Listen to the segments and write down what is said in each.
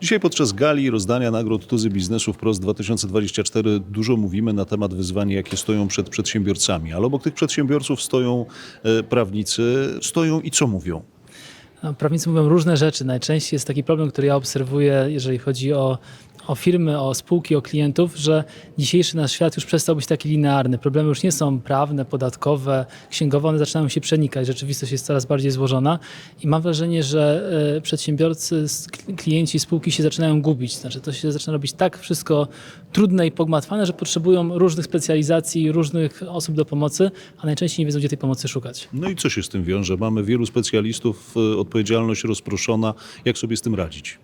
Dzisiaj podczas gali rozdania nagród Tuzy Biznesu Wprost 2024 dużo mówimy na temat wyzwań, jakie stoją przed przedsiębiorcami, ale obok tych przedsiębiorców stoją e, prawnicy, stoją i co mówią? Prawnicy mówią różne rzeczy. Najczęściej jest taki problem, który ja obserwuję, jeżeli chodzi o, o firmy, o spółki, o klientów, że dzisiejszy nasz świat już przestał być taki linearny. Problemy już nie są prawne, podatkowe, księgowe, one zaczynają się przenikać. Rzeczywistość jest coraz bardziej złożona i mam wrażenie, że e, przedsiębiorcy, klienci, spółki się zaczynają gubić. Znaczy to się zaczyna robić tak wszystko trudne i pogmatwane, że potrzebują różnych specjalizacji, różnych osób do pomocy, a najczęściej nie wiedzą, gdzie tej pomocy szukać. No i co się z tym wiąże? Mamy wielu specjalistów, e, odpowiedzialność rozproszona. Jak sobie z tym radzić?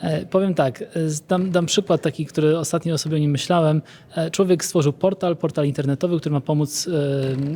E, Powiem tak, e, dam, dam przykład taki, który ostatnio sobie o myślałem. E, Człowiek stworzył portal, portal internetowy, który ma pomóc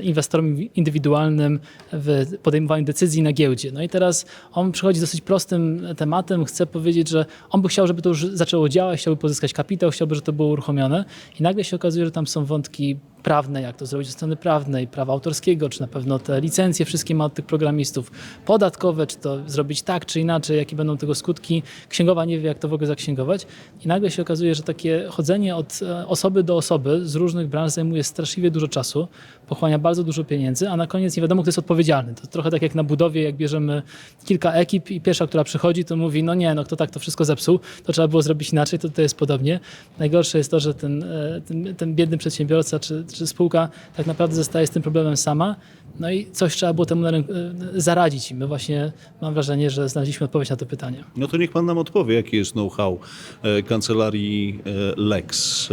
inwestorom indywidualnym w podejmowaniu decyzji na giełdzie. No i teraz on przychodzi z dosyć prostym tematem, chce powiedzieć, że on by chciał, żeby to już zaczęło działać, chciałby pozyskać kapitał, chciałby, żeby to było uruchomione i nagle się okazuje, że tam są wątki prawne, jak to zrobić od strony prawnej, prawa autorskiego, czy na pewno te licencje wszystkie ma od tych programistów, podatkowe, czy to zrobić tak, czy inaczej, jakie będą tego skutki. Księgowa nie wie, jak to w ogóle zaksięgować. I nagle się okazuje, że takie chodzenie od e, osoby do osoby z różnych branż zajmuje straszliwie dużo czasu, pochłania bardzo dużo pieniędzy, a na koniec nie wiadomo, kto jest odpowiedzialny. To trochę tak jak na budowie, jak bierzemy kilka ekip i pierwsza, która przychodzi, to mówi, no nie, no kto tak to wszystko zepsuł, to trzeba było zrobić inaczej, to to jest podobnie. Najgorsze jest to, że ten, e, ten, ten biedny przedsiębiorca czy, czy spółka tak naprawdę zostaje z tym problemem sama, no i coś trzeba było temu na rynku, e, zaradzić i my właśnie mam wrażenie, że znaleźliśmy odpowiedź na to pytanie. No to niech pan nam odpowie, jaki jest know-how e, kancelarii e, Lex.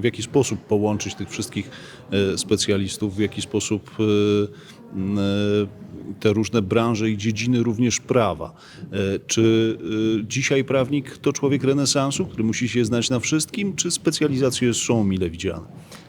W jaki sposób połączyć tych wszystkich specjalistów, w jaki sposób te różne branże i dziedziny również prawa. Czy dzisiaj prawnik to człowiek renesansu, który musi się znać na wszystkim, czy specjalizacje są mile widziane?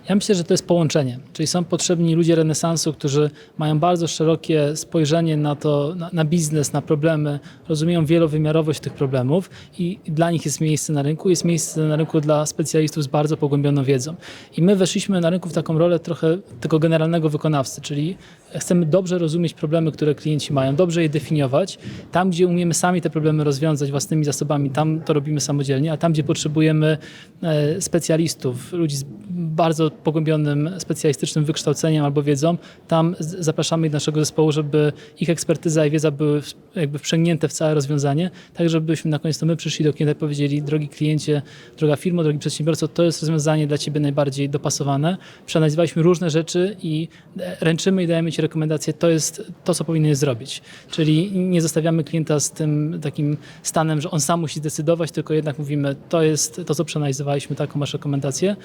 Ja myślę, że to jest połączenie, czyli są potrzebni ludzie renesansu, którzy mają bardzo szerokie spojrzenie na to, na, na biznes, na problemy, rozumieją wielowymiarowość tych problemów i dla nich jest miejsce na rynku, jest miejsce na rynku dla specjalistów z bardzo pogłębioną wiedzą. I my weszliśmy na rynku w taką rolę trochę tego generalnego wykonawcy, czyli chcemy dobrze rozumieć problemy, które klienci mają, dobrze je definiować. Tam, gdzie umiemy sami te problemy rozwiązać własnymi zasobami, tam to robimy samodzielnie, a tam, gdzie potrzebujemy e, specjalistów, ludzi z bardzo pogłębionym specjalistycznym wykształceniem albo wiedzą, tam zapraszamy naszego zespołu, żeby ich ekspertyza i wiedza były jakby wprzęgnięte w całe rozwiązanie, tak żebyśmy na koniec to my przyszli do klienta i powiedzieli, drogi kliencie, droga firmo, drogi przedsiębiorco, to jest rozwiązanie dla Ciebie najbardziej dopasowane. Przeanalizowaliśmy różne rzeczy i e, ręczymy i dajemy Ci rekomendacje, to jest to, co powinien zrobić. Czyli nie zostawiamy klienta z tym takim stanem, że on sam musi zdecydować, tylko jednak mówimy, to jest to, co przeanalizowaliśmy, taką masz rekomendację,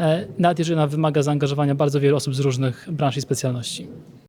e, nawet jeżeli ona wymaga zaangażowania bardzo wielu osób z różnych branż i specjalności.